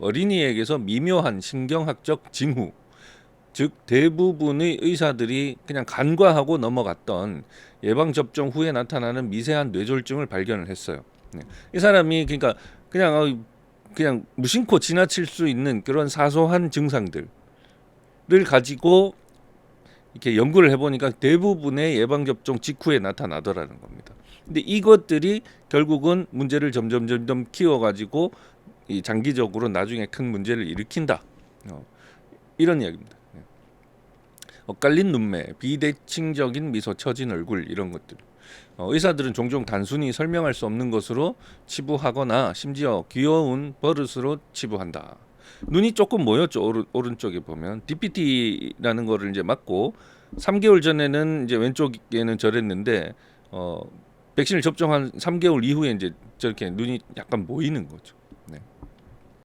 어린이에게서 미묘한 신경학적 징후, 즉 대부분의 의사들이 그냥 간과하고 넘어갔던 예방 접종 후에 나타나는 미세한 뇌졸중을 발견을 했어요. 네. 이 사람이 그러니까 그냥 어, 그냥 무심코 지나칠 수 있는 그런 사소한 증상들을 가지고 이렇게 연구를 해보니까 대부분의 예방 접종 직후에 나타나더라는 겁니다. 근데 이것들이 결국은 문제를 점점 점점 키워가지고 이 장기적으로 나중에 큰 문제를 일으킨다. 어, 이런 이야기입니다. 네. 엇갈린 눈매, 비대칭적인 미소, 처진 얼굴 이런 것들. 어, 의사들은 종종 단순히 설명할 수 없는 것으로 치부하거나 심지어 귀여운 버릇으로 치부한다. 눈이 조금 모였죠 오른, 오른쪽에 보면 DPT라는 거를 이제 맞고 3개월 전에는 이제 왼쪽에는 저랬는데 어 백신을 접종한 3개월 이후에 이제 저렇게 눈이 약간 모이는 거죠.